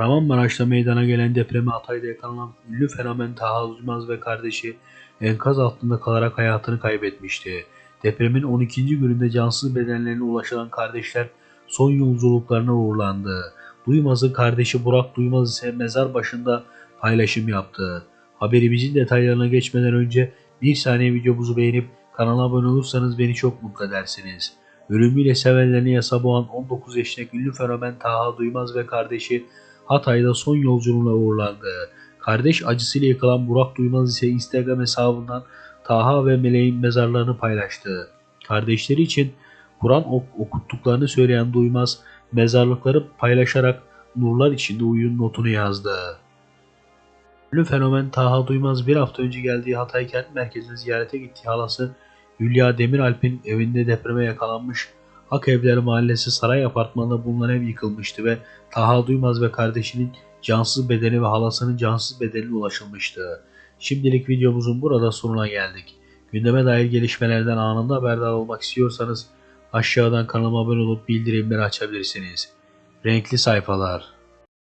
Kahramanmaraş'ta meydana gelen depreme Hatay'da yakalanan ünlü fenomen Taha Duymaz ve kardeşi enkaz altında kalarak hayatını kaybetmişti. Depremin 12. gününde cansız bedenlerine ulaşılan kardeşler son yolculuklarına uğurlandı. Duymaz'ın kardeşi Burak Duymaz ise mezar başında paylaşım yaptı. Haberimizin detaylarına geçmeden önce bir saniye videomuzu beğenip kanala abone olursanız beni çok mutlu edersiniz. Ölümüyle sevenlerini yasa boğan 19 yaşındaki ünlü fenomen Taha Duymaz ve kardeşi Hatay'da son yolculuğuna uğurlandı. Kardeş acısıyla yıkılan Burak Duymaz ise Instagram hesabından Taha ve Meleğin mezarlarını paylaştı. Kardeşleri için Kur'an ok- okuttuklarını söyleyen Duymaz mezarlıkları paylaşarak nurlar içinde uyuyun notunu yazdı. Ünlü fenomen Taha Duymaz bir hafta önce geldiği Hatay kent merkezine ziyarete gittiği halası Hülya Demiralp'in evinde depreme yakalanmış Ak Evler Mahallesi Saray Apartmanı'nda bulunan ev yıkılmıştı ve Taha Duymaz ve kardeşinin cansız bedeni ve halasının cansız bedenine ulaşılmıştı. Şimdilik videomuzun burada sonuna geldik. Gündeme dair gelişmelerden anında haberdar olmak istiyorsanız aşağıdan kanalıma abone olup bildirimleri açabilirsiniz. Renkli sayfalar.